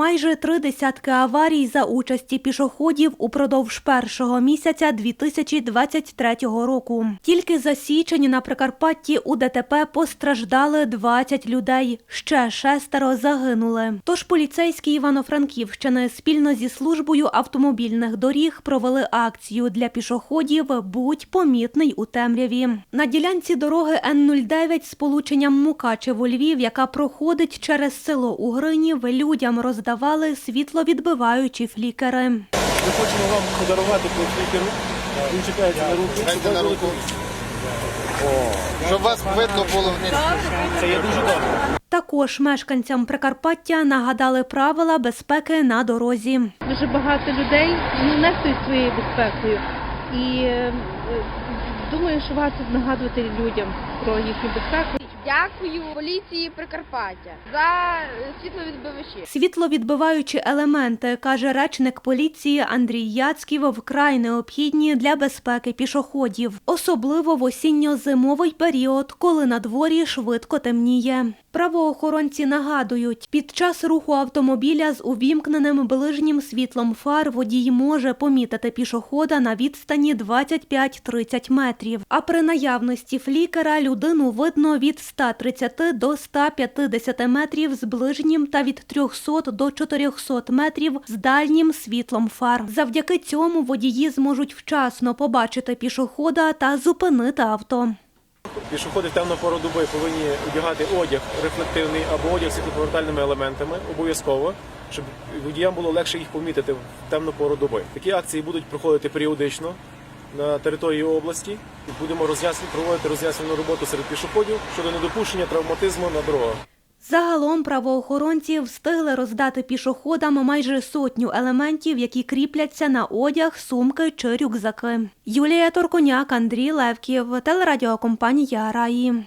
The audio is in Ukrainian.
Майже три десятки аварій за участі пішоходів упродовж першого місяця 2023 року. Тільки за січень на Прикарпатті у ДТП постраждали 20 людей. Ще шестеро загинули. Тож поліцейські Івано-Франківщини спільно зі службою автомобільних доріг провели акцію для пішоходів Будь помітний у темряві. На ділянці дороги Н-09 з полученням Мукачево Львів, яка проходить через село Угринів, людям роздавали світловідбиваючі флікери. Ми хочемо вам подарувати по флікеру. Він чекається на руку. Дайте на руку. Щоб вас видно було вниз. Це є дуже добре. Також мешканцям Прикарпаття нагадали правила безпеки на дорозі. дуже багато людей ну, нехтують своєю безпекою. І е, думаю, що варто нагадувати людям про їхню безпеку. Дякую поліції Прикарпаття за світловідбивачі. Світловідбиваючі елементи, каже речник поліції Андрій Яцьків, вкрай необхідні для безпеки пішоходів, особливо в осінньо-зимовий період, коли на дворі швидко темніє. Правоохоронці нагадують, під час руху автомобіля з увімкненим ближнім світлом фар водій може помітити пішохода на відстані 25-30 метрів. А при наявності флікера людину видно від 130 до 150 метрів з ближнім та від 300 до 400 метрів з дальнім світлом фар. Завдяки цьому водії зможуть вчасно побачити пішохода та зупинити авто. Пішоходи в темну пору доби повинні одягати одяг рефлективний або одяг з світлоповертальними елементами обов'язково, щоб водіям було легше їх помітити в темну пору доби. Такі акції будуть проходити періодично на території області будемо роз'яснювати проводити роз'яснювальну роботу серед пішоходів щодо недопущення травматизму на дорогах. Загалом правоохоронці встигли роздати пішоходам майже сотню елементів, які кріпляться на одяг, сумки чи рюкзаки. Юлія Торконяк, Андрій Левків, телерадіокомпанія Раї.